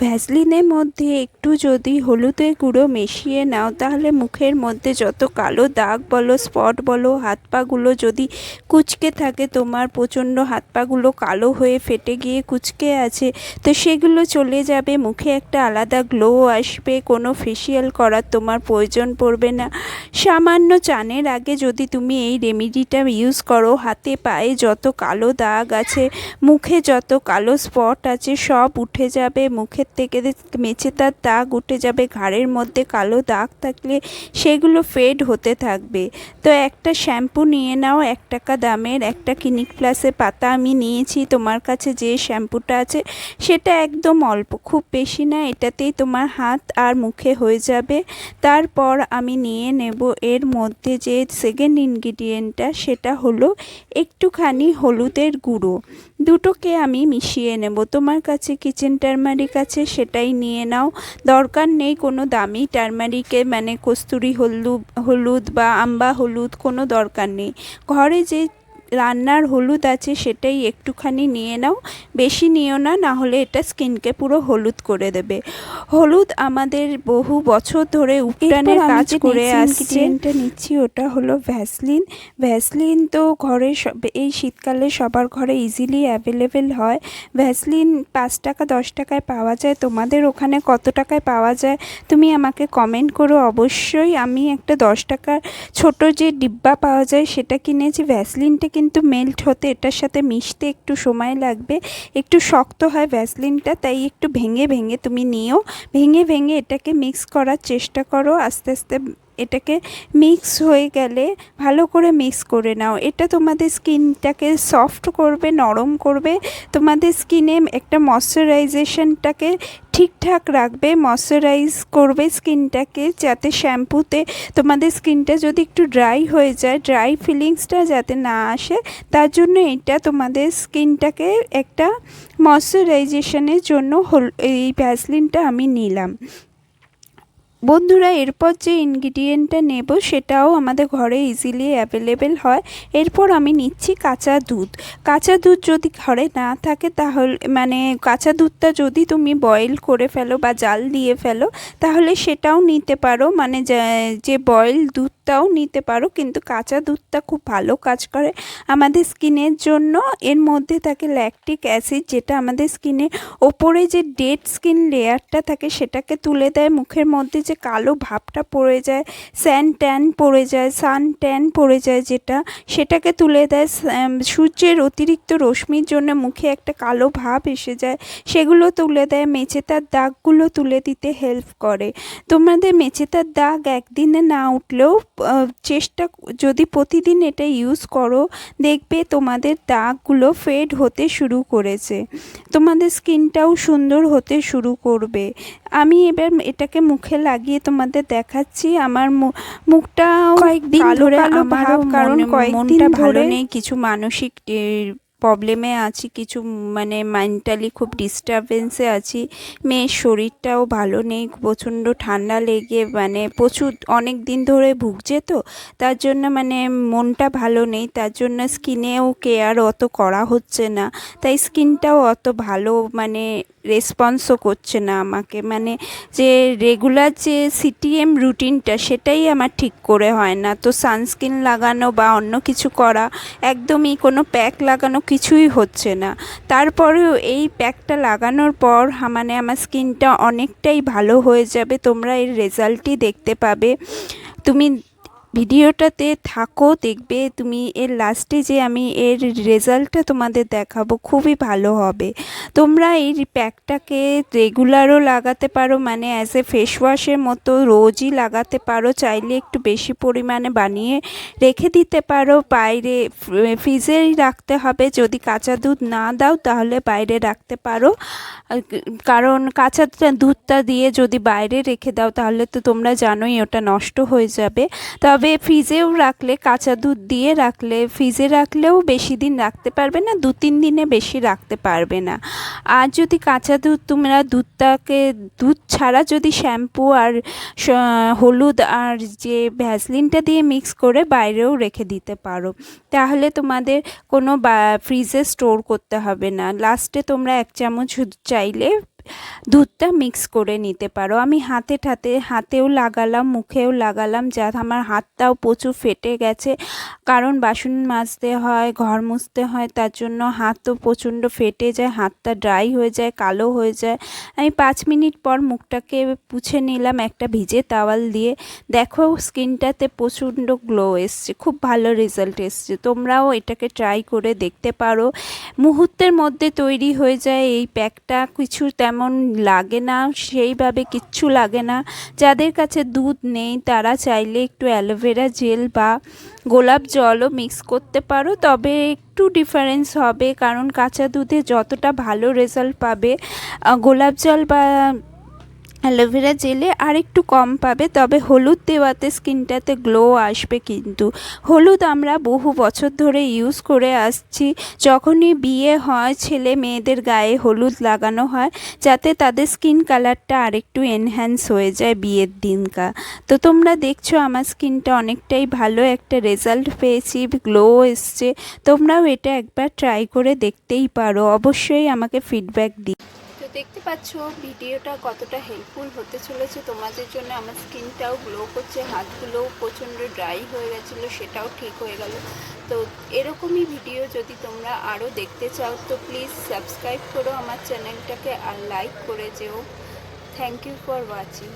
ভ্যাসলিনের মধ্যে একটু যদি হলুদের গুঁড়ো মিশিয়ে নাও, তাহলে মুখের মধ্যে যত কালো দাগ বলো, স্পট বলো হাত পাগুলো যদি কুচকে থাকে, তোমার প্রচণ্ড হাত পাগুলো কালো হয়ে ফেটে গিয়ে কুচকে আছে। তো সেগুলো চলে যাবে, মুখে একটা আলাদা গ্লো আসবে, কোনো ফেসিয়াল করার তোমার প্রয়োজন পড়বে না। সামান্য চানের আগে যদি তুমি এই রেমেডিটা ইউজ করো, হাতে পায়ে যত কালো দাগ আছে, মুখে যত কালো স্পট আছে, সব উঠে যাবে মুখের থেকে মেচে তার দাগ উঠে যাবে, ঘাড়ের মধ্যে কালো দাগ থাকলে সেগুলো ফেড হতে থাকবে। তো একটা শ্যাম্পু নিয়ে নাও, এক টাকা দামের। একটা ক্লিনিক প্লাসে পাতা আমি নিয়েছি, তোমার কাছে যে শ্যাম্পুটা আছে, সেটা একদম অল্প, খুব বেশি না, এটাতেই তোমার হাত আর মুখে হয়ে যাবে। তারপর আমি নিয়ে নেব, এর মধ্যে যে সেকেন্ড ইনগ্রিডিয়েন্টটা সেটা হলো একটুখানি হলুদের গুঁড়ো। দুটোকে আমি মিশিয়ে নেব। তোমার কাছে কিচেন টারমারিক আছে সেটাই নিয়ে নাও। দরকার নেই কোনো দামি টার্মারিকে মানে কস্তুরি হলুদ হলুদ বা আম্বা হলুদ, কোনো দরকার নেই। ঘরে যে রান্নার হলুদ আছে সেটাই একটুখানি নিয়ে নাও। বেশি নিও না না হলে এটা স্কিনকে পুরো হলুদ করে দেবে। হলুদ আমাদের বহু বছর ধরে উপ্টানের কাজ করে আসছে। নিচ্ছি ওটা হলো ভ্যাসলিন ভ্যাসলিন তো ঘরে সব এই শীতকালে সবার ঘরে ইজিলি অ্যাভেলেবেল হয়। ভ্যাসলিন পাঁচ টাকা দশ টাকায় পাওয়া যায়। তোমাদের ওখানে কত টাকায় পাওয়া যায়? তুমি আমাকে কমেন্ট করো। অবশ্যই আমি একটা দশ টাকার ছোট যে ডিব্বা পাওয়া যায় সেটা কিনেছি। ভ্যাসলিনটা কিন্তু মেল্ট হতে এটার সাথে মিশতে একটু সময় লাগবে। একটু শক্ত হয় ভ্যাসলিনটা, তাই একটু ভেঙে ভেঙে তুমি নিও। ভেঙে ভেঙে এটাকে মিক্স করার চেষ্টা করো। আস্তে আস্তে এটাকে মিক্স হয়ে গেলে ভালো করে মিক্স করে নাও। এটা তোমাদের স্কিনটাকে সফট করবে, নরম করবে। তোমাদের স্কিনে একটা ময়শ্চারাইজেশনটাকে ঠিকঠাক রাখবে ময়শ্চারাইজ করবে স্কিনটাকে যাতে শ্যাম্পুতে তোমাদের স্কিনটা যদি একটু ড্রাই হয়ে যায় ড্রাই ফিলিংসটা যাতে না আসে, তার জন্য এটা তোমাদের স্কিনটাকে একটা ময়শ্চারাইজেশনের জন্য হল এই ভ্যাসলিনটা আমি নিলাম। বন্ধুরা, এরপর যে ইনগ্রিডিয়েন্টটা নেব সেটাও আমাদের ঘরে ইজিলি অ্যাভেলেবেল হয়। এরপর আমি নিচ্ছি কাঁচা দুধ। কাঁচা দুধ যদি ঘরে না থাকে তাহলে মানে কাঁচা দুধটা যদি তুমি বয়েল করে ফেলো বা জাল দিয়ে ফেলো, তাহলে সেটাও নিতে পারো। মানে যে বয়েল দুধটাও নিতে পারো, কিন্তু কাঁচা দুধটা খুব ভালো কাজ করে আমাদের স্কিনের জন্য। এর মধ্যে থাকে ল্যাকটিক অ্যাসিড যেটা আমাদের স্কিনের ওপরে যে ডেড স্কিন লেয়ারটা থাকে সেটাকে তুলে দেয়। মুখের মধ্যে যে যে কালো ভাবটা পড়ে যায়, স্যান ট্যান পড়ে যায়, সান ট্যান পড়ে যায় যেটা, সেটাকে তুলে দেয় সূর্যের অতিরিক্ত রশ্মির জন্য মুখে একটা কালো ভাব এসে যায়, সেগুলো তুলে দেয় মেচেতার দাগগুলো তুলে দিতে হেল্প করে। তোমাদের মেচেতার দাগ একদিনে না উঠলেও চেষ্টা যদি প্রতিদিন এটা ইউজ করো, দেখবে তোমাদের দাগগুলো ফেড হতে শুরু করেছে। তোমাদের স্কিনটাও সুন্দর হতে শুরু করবে। আমি এবার এটাকে মুখে লাগিয়ে তোমাদের দেখাচ্ছি। আমার মুখটা কয়েকদিন ধরে আমারও কারণ কয়েকদিন ভালো নেই কিছু মানসিক প্রবলেমে আছি কিছু মানে মেন্টালি খুব ডিস্টারবেন্সে আছি। মেয়ের শরীরটাও ভালো নেই প্রচণ্ড ঠান্ডা লেগে মানে প্রচুর অনেক দিন ধরে ভুগছে তো তার জন্য মানে মনটা ভালো নেই তার জন্য স্কিনেও কেয়ার অত করা হচ্ছে না। তাই স্কিনটাও অত ভালো মানে রেসপন্সও করছে না আমাকে। মানে যে রেগুলার যে সিটিএম রুটিনটা সেটাই আমার ঠিক করে হয় না। তো সানস্ক্রিন লাগানো বা অন্য কিছু করা একদমই কোনো প্যাক লাগানো কিছুই হচ্ছে না। তারপরেও এই প্যাকটা লাগানোর পর মানে আমার স্কিনটা অনেকটাই ভালো হয়ে যাবে। তোমরা এর রেজাল্টই দেখতে পাবে। তুমি ভিডিওটাতে থাকো, দেখবে তুমি এর লাস্টে যে আমি এর রেজাল্টটা তোমাদের দেখাবো খুবই ভালো হবে। তোমরা এই প্যাকটাকে রেগুলারও লাগাতে পারো মানে অ্যাজ এ ফেস ওয়াশের মতো রোজই লাগাতে পারো, চাইলে একটু বেশি পরিমাণে বানিয়ে রেখে দিতে পারো। বাইরে ফ্রিজেই রাখতে হবে, যদি কাঁচা দুধ না দাও তাহলে বাইরে রাখতে পারো। কারণ কাঁচা দুধটা দিয়ে যদি বাইরে রেখে দাও তাহলে তো তোমরা জানোই ওটা নষ্ট হয়ে যাবে। তবে তবে ফ্রিজেও রাখলে, কাঁচা দুধ দিয়ে রাখলে, ফ্রিজে রাখলেও বেশি দিন রাখতে পারবে না, দু তিন দিনে বেশি রাখতে পারবে না। আর যদি কাঁচা দুধ তোমরা দুধটাকে, দুধ ছাড়া যদি শ্যাম্পু আর হলুদ আর যে ভ্যাসলিনটা দিয়ে মিক্স করে বাইরেও রেখে দিতে পারো, তাহলে তোমাদের কোনো ফ্রিজে স্টোর করতে হবে না। লাস্টে তোমরা এক চামচ চাইলে দুধটা মিক্স করে নিতে পারো। আমি হাতে ঠাতে, হাতেও লাগালাম, মুখেও লাগালাম, যা আমার হাতটাও প্রচুর ফেটে গেছে। কারণ বাসন মাজতে হয়, ঘর মুছতে হয়, তার জন্য হাতও প্রচণ্ড ফেটে যায়, হাতটা ড্রাই হয়ে যায়, কালো হয়ে যায়। আমি পাঁচ মিনিট পর মুখটাকে পুছে নিলাম একটা ভিজে তাওয়াল দিয়ে। দেখো স্কিনটাতে প্রচণ্ড গ্লো এসছে, খুব ভালো রেজাল্ট এসছে। তোমরাও এটাকে ট্রাই করে দেখতে পারো। মুহূর্তের মধ্যে তৈরি হয়ে যায় এই প্যাকটা কিছু তেমন লাগে না, সেইভাবে কিচ্ছু লাগে না। যাদের কাছে দুধ নেই, তারা চাইলে একটু অ্যালোভেরা জেল বা গোলাপ জলও মিক্স করতে পারো। তবে একটু ডিফারেন্স হবে, কারণ কাঁচা দুধে যতটা ভালো রেজাল্ট পাবে গোলাপ জল বা অ্যালোভেরা জেলে আর একটু কম পাবে, তবে হলুদ দেওয়াতে স্কিনটাতে গ্লো আসবে কিন্তু। হলুদ আমরা বহু বছর ধরে ইউজ করে আসছি। যখনই বিয়ে হয়, ছেলে মেয়েদের গায়ে হলুদ লাগানো হয়, যাতে তাদের স্কিন কালারটা আরেকটু এনহ্যান্স হয়ে যায় বিয়ের দিনকা। তো তোমরা দেখছ আমার স্কিনটা অনেকটাই ভালো একটা রেজাল্ট পেয়েছি গ্লো এসছে। তোমরাও এটা একবার ট্রাই করে দেখতেই পারো। অবশ্যই আমাকে ফিডব্যাক দি তো দেখতে পাচ্ছ, ভিডিওটা কতটা হেল্পফুল হতে চলেছে তোমাদের জন্য। আমার স্কিনটাও গ্লো করছে, হাতগুলোও প্রচণ্ড ড্রাই হয়ে গেছিল, সেটাও ঠিক হয়ে গেল। তো এরকমই ভিডিও যদি তোমরা আরও দেখতে চাও, তো প্লিজ সাবস্ক্রাইব করো আমার চ্যানেলটাকে আর লাইক করে যেও। Thank you for watching